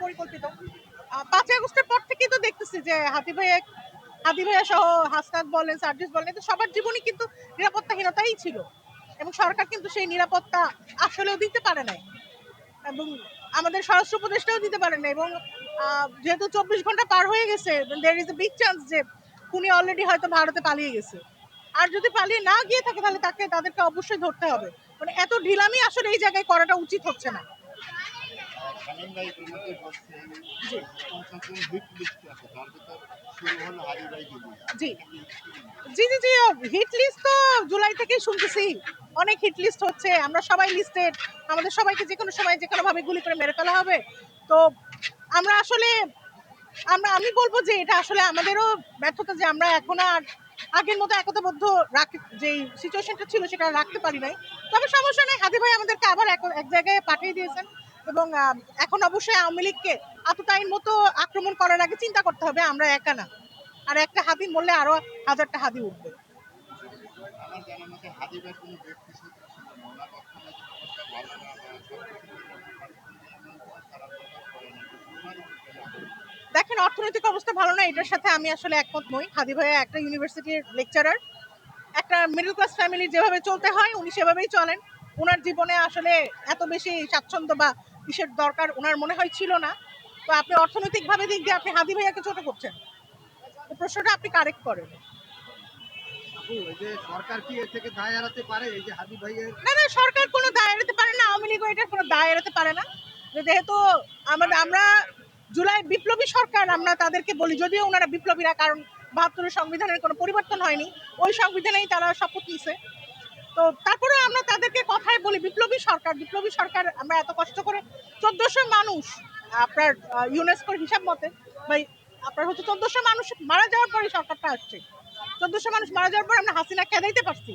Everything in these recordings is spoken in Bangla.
পরিকল্পিত। পাঁচই আগস্টের পর তো দেখতেছি যে হাতি ভাইয়া হাতি ভাইয়া সহ হাসনাত বলেন, সার্জিস বলেন সবার জীবনই কিন্তু নিরাপত্তাহীনতাই ছিল। এবং সরকার কিন্তু সেই নিরাপত্তা আসলেও দিতে পারে নাই। এবং আমাদের স্বরাষ্ট্র উপদেষ্টাও দিতে পারে এবং যেহেতু চব্বিশ ঘণ্টা পার হয়ে গেছে there is a big chance যে উনি অলরেডি হয়তো ভারতে পালিয়ে গেছে। আর যদি পালিয়ে না গিয়ে থাকে, তাহলে তাকে, তাদেরকে অবশ্যই ধরতে হবে। মানে এত ঢিলামি আসলে এই জায়গায় করাটা উচিত হচ্ছে না। জি। জি জি হিট লিস্ট তো জুলাই থেকেই শুনতেছি। অনেক হিট লিস্ট হচ্ছে, আমরা সবাই লিস্টেড আমাদের সবাইকে যে কোনো সময় যে কোনো ভাবে গুলি করে মেরে ফেলা হবে। তো আমরা আসলে, আমরা, আমি বলব যে এটা আসলে আমাদেরও ব্যর্থতা যে আমরা এখন আর আগের মতো একতাবদ্ধ রাখ যে সিচুয়েশনটা ছিল সেটা রাখতে পারি নাই। তবে সমস্যা নেই, হাদি ভাই আমাদেরকে আবার এক জায়গায় পাঠিয়ে দিয়েছেন। এবং এখন অবশ্যই আওয়ামী লীগকে এতটাই মতো আক্রমণ করার আগে চিন্তা করতে হবে আমরা একা না। আর একটা হাতি মরলে আরও হাজারটা হাতি উঠবে? দেখেন, অর্থনৈতিক অবস্থা ভালো না, এটার সাথে আমি আসলে একমত নই। হাদি ভাইয়া একটা ইউনিভার্সিটির লেকচারার একটা মিডল ক্লাস ফ্যামিলি যেভাবে চলতে হয়, উনি সেভাবেই চলেন। ওনার জীবনে আসলে এত বেশি স্বাচ্ছন্দ্য বা কিসের দরকার ওনার মনে হয় ছিল না। তো আপনি অর্থনৈতিকভাবে দিক দিয়ে আপনি হাদি ভাইয়াকে ছোট করছেন। তো প্রশ্নটা আপনি কারেক্ট করেন। আপু এই যে সরকার কি এর থেকে দায় এড়াতে পারে? এই যে হাবিব ভাইয়ের না না সরকার কোনো দায় এড়াতে পারে না। আওয়ামী লীগও এটার কোনো দায় এড়াতে পারে না। যেহেতু আমাদের আমরা জুলাই বিপ্লবী সরকার আমরা তাদেরকে বলি যদিও ওনারা বিপ্লবীরা কারণ বাহাত্তরের সংবিধানের কোনো পরিবর্তন হয়নি। ওই সংবিধানেই তারা শপথ নিছে। তো তারপরে আমরা তাদেরকে কথায় বলি, বিপ্লবী সরকার বিপ্লবী সরকার আমরা এত কষ্ট করে চোদ্দশো মানুষ, আপনার ইউনেস্কোর হিসাব মতে, বা আপনার হচ্ছে চোদ্দশো মানুষ মারা যাওয়ার পরে সরকারটা আসছে। চোদ্দশো মানুষ মারা যাওয়ার পর আমরা হাসিনা খেদাইতে পারছি।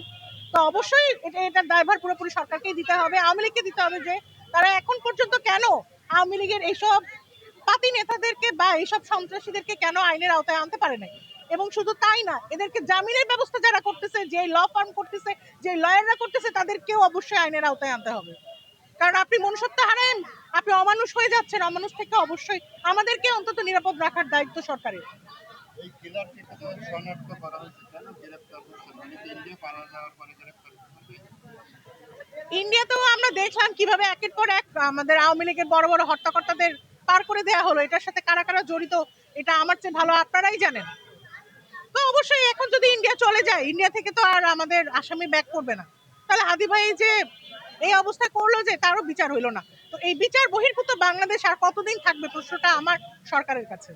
তো অবশ্যই এটা এটার দায়ভার পুরোপুরি সরকারকেই দিতে হবে, আওয়ামী লীগকে দিতে হবে যে তারা এখন পর্যন্ত কেন আওয়ামী লীগের এইসব পাতি নেতাদেরকে বা এইসব সন্ত্রাসীদেরকে কেন আইনের আওতায় আনতে পারে নাই? এবং শুধু তাই না এদেরকে জামিনের ব্যবস্থা যারা করতেছে যে ল ফার্ম করতেছে যে লয়াররা করতেছে তাদেরকেও অবশ্যই আইনের আওতায় আনতে হবে। কারণ আপনি মনুষ্যত্ব হারায়েন আপনি অমানুষ হয়ে যাচ্ছেন অমানুষ থেকে অবশ্যই আমাদেরকে অন্তত নিরাপদ রাখার দায়িত্ব সরকারের। ইন্ডিয়াতেও আমরা দেখলাম কীভাবে একের পর এক আমাদের আওয়ামী লীগের বড় বড় হত্যাকর্তাদের পার করে দেওয়া হলো। এটার সাথে কারা কারা জড়িত এটা আমার চেয়ে ভালো আপনারাই জানেন। তো অবশ্যই এখন যদি ইন্ডিয়া চলে যায়, ইন্ডিয়া থেকে তো আর আমাদের আসামি ব্যাক করবে না। তাহলে হাদি ভাই যে এই অবস্থা করল যে তারও বিচার হইল না। তো এই বিচার বহির্ভূত বাংলাদেশ আর কতদিন থাকবে প্রশ্নটা আমার সরকারের কাছে।